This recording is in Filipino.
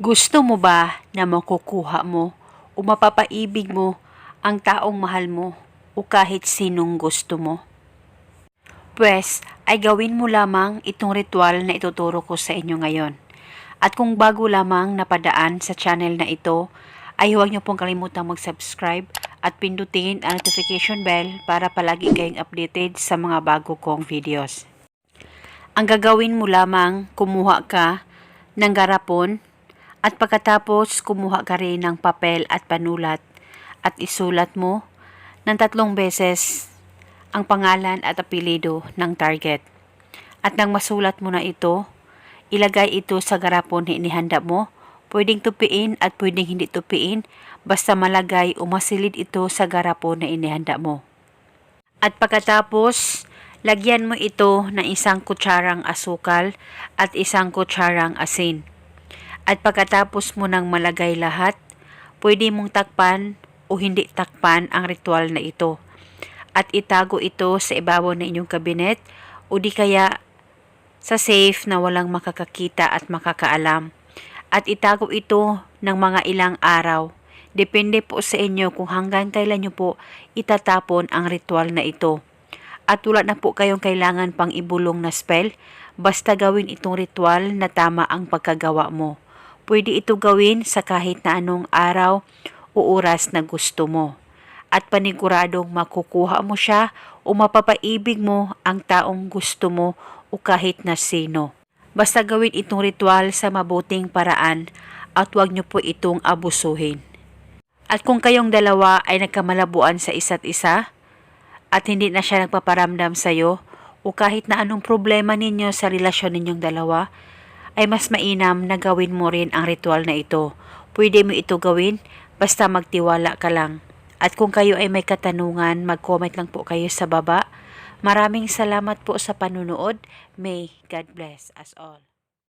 Gusto mo ba na makukuha mo o mapapaibig mo ang taong mahal mo o kahit sinong gusto mo? Pwes, ay gawin mo lamang itong ritual na ituturo ko sa inyo ngayon. At kung bago lamang napadaan sa channel na ito, ay huwag niyo pong kalimutang mag-subscribe at pindutin ang notification bell para palagi kayong updated sa mga bago kong videos. Ang gagawin mo lamang, kumuha ka ng garapon at pagkatapos kumuha ka rin ng papel at panulat at isulat mo ng tatlong beses ang pangalan at apelido ng target. At nang masulat mo na ito, ilagay ito sa garapon na inihanda mo. Pwedeng tupiin at pwedeng hindi tupiin basta malagay o masilid ito sa garapon na inihanda mo. At pagkatapos, lagyan mo ito ng isang kutsarang asukal at isang kutsarang asin. At pagkatapos mo nang malagay lahat, pwede mong takpan o hindi takpan ang ritual na ito. At itago ito sa ibabaw ng inyong kabinet o di kaya sa safe na walang makakakita at makakaalam. At itago ito ng mga ilang araw. Depende po sa inyo kung hanggang kailan nyo po itatapon ang ritual na ito. At wala na po kayong kailangan pang ibulong na spell, basta gawin itong ritual na tama ang pagkagawa mo. Pwede ito gawin sa kahit na anong araw o oras na gusto mo. At paniguradong makukuha mo siya o mapapaibig mo ang taong gusto mo o kahit na sino. Basta gawin itong ritual sa mabuting paraan at huwag niyo po itong abusuhin. At kung kayong dalawa ay nagkamalabuan sa isa't isa at hindi na siya nagpaparamdam sa iyo o kahit na anong problema ninyo sa relasyon ninyong dalawa, ay mas mainam na gawin mo rin ang ritual na ito. Pwede mo ito gawin basta magtiwala ka lang. At kung kayo ay may katanungan, mag-comment lang po kayo sa baba. Maraming salamat po sa panunood. May God bless us all.